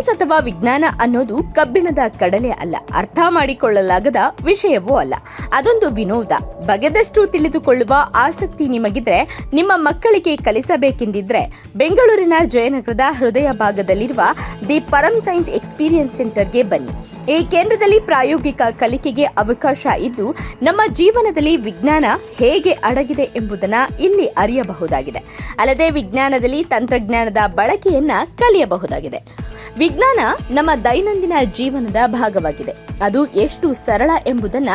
Science ಅಥವಾ ವಿಜ್ಞಾನ ಅನ್ನೋದು ಕಬ್ಬಿಣದ ಕಡಲೆ ಅಲ್ಲ. ಅರ್ಥ ಮಾಡಿಕೊಳ್ಳಲಾಗದ ವಿಷಯವೂ ಅಲ್ಲ. ಅದೊಂದು ವಿನೋದ. ಬಗೆದಷ್ಟು ತಿಳಿದುಕೊಳ್ಳುವ ಆಸಕ್ತಿ ನಿಮಗಿದ್ರೆ, ನಿಮ್ಮ ಮಕ್ಕಳಿಗೆ ಕಲಿಸಬೇಕೆಂದಿದ್ರೆ, ಬೆಂಗಳೂರಿನ ಜಯನಗರದ ಹೃದಯ ಭಾಗದಲ್ಲಿರುವ ದಿ ಪರಂ ಸೈನ್ಸ್ ಎಕ್ಸ್ಪೀರಿಯನ್ಸ್ ಸೆಂಟರ್ಗೆ ಬನ್ನಿ. ಈ ಕೇಂದ್ರದಲ್ಲಿ ಪ್ರಾಯೋಗಿಕ ಕಲಿಕೆಗೆ ಅವಕಾಶ ಇದ್ದು, ನಮ್ಮ ಜೀವನದಲ್ಲಿ ವಿಜ್ಞಾನ ಹೇಗೆ ಅಡಗಿದೆ ಎಂಬುದನ್ನು ಇಲ್ಲಿ ಅರಿಯಬಹುದಾಗಿದೆ. ಅಲ್ಲದೆ ವಿಜ್ಞಾನದಲ್ಲಿ ತಂತ್ರಜ್ಞಾನದ ಬಳಕೆಯನ್ನ ಕಲಿಯಬಹುದಾಗಿದೆ. ವಿಜ್ಞಾನ ನಮ್ಮ ದೈನಂದಿನ ಜೀವನದ ಭಾಗವಾಗಿದೆ. ಅದು ಎಷ್ಟು ಸರಳ ಎಂಬುದನ್ನ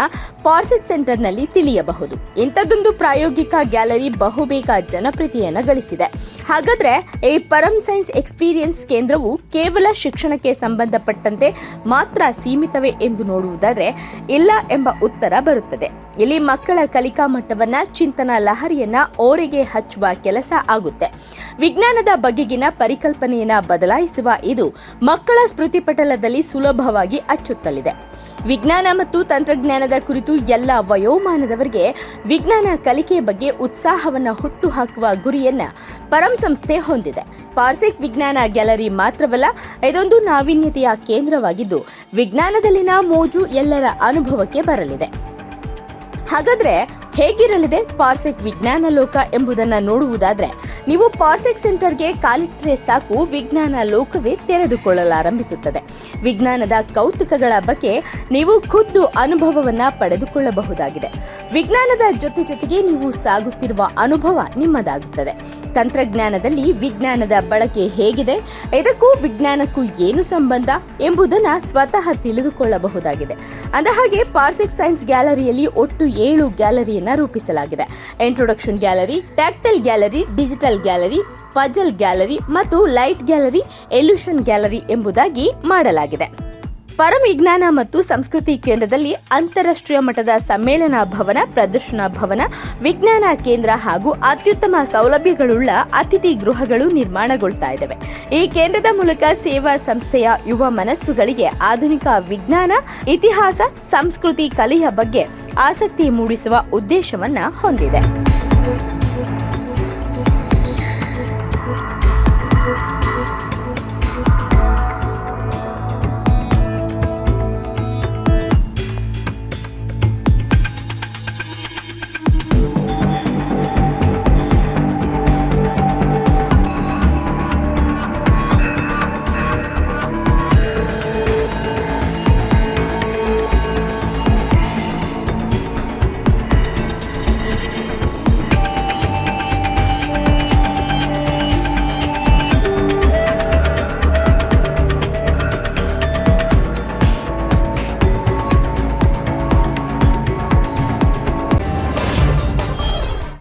ಪಾರ್ಸೆಟ್ ಸೆಂಟರ್ನಲ್ಲಿ ತಿಳಿಯಬಹುದು. ಇಂಥದ್ದೊಂದು ಪ್ರಾಯೋಗಿಕ ಗ್ಯಾಲರಿ ಬಹುಬೇಗ ಜನಪ್ರಿಯತೆಯನ್ನು ಗಳಿಸಿದೆ. ಹಾಗಾದ್ರೆ ಈ ಪರಂ ಸೈನ್ಸ್ ಎಕ್ಸ್ಪೀರಿಯನ್ಸ್ ಕೇಂದ್ರವು ಕೇವಲ ಶಿಕ್ಷಣಕ್ಕೆ ಸಂಬಂಧಪಟ್ಟಂತೆ ಮಾತ್ರ ಸೀಮಿತವೇ ಎಂದು ನೋಡುವುದಾದರೆ ಇಲ್ಲ ಎಂಬ ಉತ್ತರ ಬರುತ್ತದೆ. ಇಲ್ಲಿ ಮಕ್ಕಳ ಕಲಿಕಾ ಮಟ್ಟವನ್ನ, ಚಿಂತನ ಲಹರಿಯನ್ನ ಓರೆಗೆ ಹಚ್ಚುವ ಕೆಲಸ ಆಗುತ್ತೆ. ವಿಜ್ಞಾನದ ಬಗೆಗಿನ ಪರಿಕಲ್ಪನೆಯನ್ನ ಬದಲಾಯಿಸುವ ಇದು ಮಕ್ಕಳ ಸ್ಮೃತಿಪಟಲದಲ್ಲಿ ಸುಲಭವಾಗಿ ಅಚ್ಚುತ್ತಲಿದೆ. ವಿಜ್ಞಾನ ಮತ್ತು ತಂತ್ರಜ್ಞಾನದ ಕುರಿತು ಎಲ್ಲ ವಯೋಮಾನದವರಿಗೆ ವಿಜ್ಞಾನ ಕಲಿಕೆ ಬಗ್ಗೆ ಉತ್ಸಾಹವನ್ನು ಹುಟ್ಟುಹಾಕುವ ಗುರಿಯನ್ನ ಪರಂ ಸಂಸ್ಥೆ ಹೊಂದಿದೆ. ಪಾರ್ಸಿಕ್ ವಿಜ್ಞಾನ ಗ್ಯಾಲರಿ ಮಾತ್ರವಲ್ಲ ಇದೊಂದು ನಾವೀನ್ಯತೆಯ ಕೇಂದ್ರವಾಗಿದ್ದು ವಿಜ್ಞಾನದಲ್ಲಿನ ಮೋಜು ಎಲ್ಲರ ಅನುಭವಕ್ಕೆ ಬರಲಿದೆ. ಹಾಗಾದ್ರೆ ಹೇಗಿರಲಿದೆ ಪಾರ್ಸೆಕ್ ವಿಜ್ಞಾನ ಲೋಕ ಎಂಬುದನ್ನು ನೋಡುವುದಾದರೆ, ನೀವು ಪಾರ್ಸೆಕ್ ಸೆಂಟರ್ಗೆ ಕಾಲಿಟ್ಟರೆ ಸಾಕು, ವಿಜ್ಞಾನ ಲೋಕವೇ ತೆರೆದುಕೊಳ್ಳಲಾರಂಭಿಸುತ್ತದೆ. ವಿಜ್ಞಾನದ ಕೌತುಕಗಳ ಬಗ್ಗೆ ನೀವು ಖುದ್ದು ಅನುಭವವನ್ನ ಪಡೆದುಕೊಳ್ಳಬಹುದಾಗಿದೆ. ವಿಜ್ಞಾನದ ಜೊತೆ ಜೊತೆಗೆ ನೀವು ಸಾಗುತ್ತಿರುವ ಅನುಭವ ನಿಮ್ಮದಾಗುತ್ತದೆ. ತಂತ್ರಜ್ಞಾನದಲ್ಲಿ ವಿಜ್ಞಾನದ ಬಳಕೆ ಹೇಗಿದೆ ಇದಕ್ಕೂ ವಿಜ್ಞಾನಕ್ಕೂ ಏನು ಸಂಬಂಧ ಎಂಬುದನ್ನು ಸ್ವತಃ ತಿಳಿದುಕೊಳ್ಳಬಹುದಾಗಿದೆ. ಅಂದಹಾಗೆ, ಪಾರ್ಸೆಕ್ ಸೈನ್ಸ್ ಗ್ಯಾಲರಿಯಲ್ಲಿ ಒಟ್ಟು ಏಳು ಗ್ಯಾಲರಿಯನ್ನ ರೂಪಿಸಲಾಗಿದೆ. Introduction gallery tactile gallery digital gallery puzzle gallery ಮತ್ತು ಲೈಟ್ ಗ್ಯಾಲರಿ ಎಲ್ಯೂಷನ್ ಗ್ಯಾಲರಿ ಎಂಬುದಾಗಿ ಮಾಡಲಾಗಿದೆ. ಪರವಿಜ್ಞಾನ ಮತ್ತು ಸಂಸ್ಕೃತಿ ಕೇಂದ್ರದಲ್ಲಿ ಅಂತಾರಾಷ್ಟ್ರೀಯ ಮಟ್ಟದ ಸಮ್ಮೇಳನ ಭವನ, ಪ್ರದರ್ಶನ ಭವನ, ವಿಜ್ಞಾನ ಕೇಂದ್ರ ಹಾಗೂ ಅತ್ಯುತ್ತಮ ಸೌಲಭ್ಯಗಳುಳ್ಳ ಅತಿಥಿ ಗೃಹಗಳು ನಿರ್ಮಾಣಗೊಳ್ತಾ ಇದ್ದಾವೆ. ಈ ಕೇಂದ್ರದ ಮೂಲಕ ಸೇವಾ ಸಂಸ್ಥೆಯ ಯುವ ಮನಸ್ಸುಗಳಿಗೆ ಆಧುನಿಕ ವಿಜ್ಞಾನ, ಇತಿಹಾಸ, ಸಂಸ್ಕೃತಿ, ಕಲೆಯ ಬಗ್ಗೆ ಆಸಕ್ತಿ ಮೂಡಿಸುವ ಉದ್ದೇಶವನ್ನ ಹೊಂದಿದೆ.